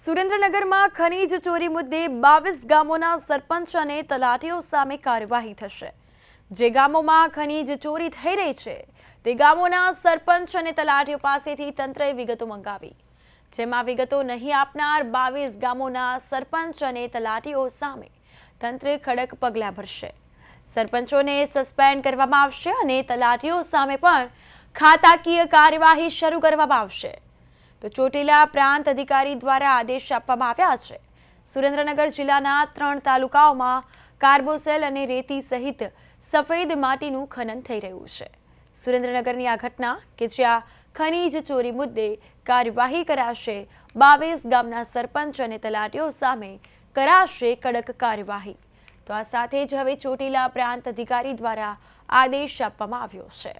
સુરેન્દ્રનગરમાં ખનીજ ચોરી મુદ્દે બાવીસ ગામોના સરપંચ અને તલાટીઓ સામે કાર્યવાહી થશે. જે ગામોમાં ખનીજ ચોરી થઈ રહી છે, તે ગામોના સરપંચ અને તલાટીઓ પાસેથી તંત્રએ વિગતો મંગાવી. જેમાં વિગતો નહીં આપનાર બાવીસ ગામોના સરપંચ અને તલાટીઓ સામે તંત્ર કડક પગલાં ભરશે. સરપંચોને સસ્પેન્ડ કરવામાં આવશે અને તલાટીઓ સામે પણ ખાતાકીય કાર્યવાહી શરૂ કરવામાં આવશે. તો ચોટીલા પ્રાંત અધિકારી દ્વારા આદેશ આપવામાં આવ્યા છે. સુરેન્દ્રનગર જિલ્લાના ત્રણ તાલુકાઓમાં કાર્બોસેલ અને રેતી સહિત સફેદ માટીનું ખનન થઈ રહ્યું છે. સુરેન્દ્રનગરની આ ઘટના કે જ્યાં ખનીજ ચોરી મુદ્દે કાર્યવાહી કરાશે, બાવીસ ગામના સરપંચ અને તલાટીઓ સામે કરાશે કડક કાર્યવાહી. તો આ સાથે જ હવે ચોટીલા પ્રાંત અધિકારી દ્વારા આદેશ આપવામાં આવ્યો છે.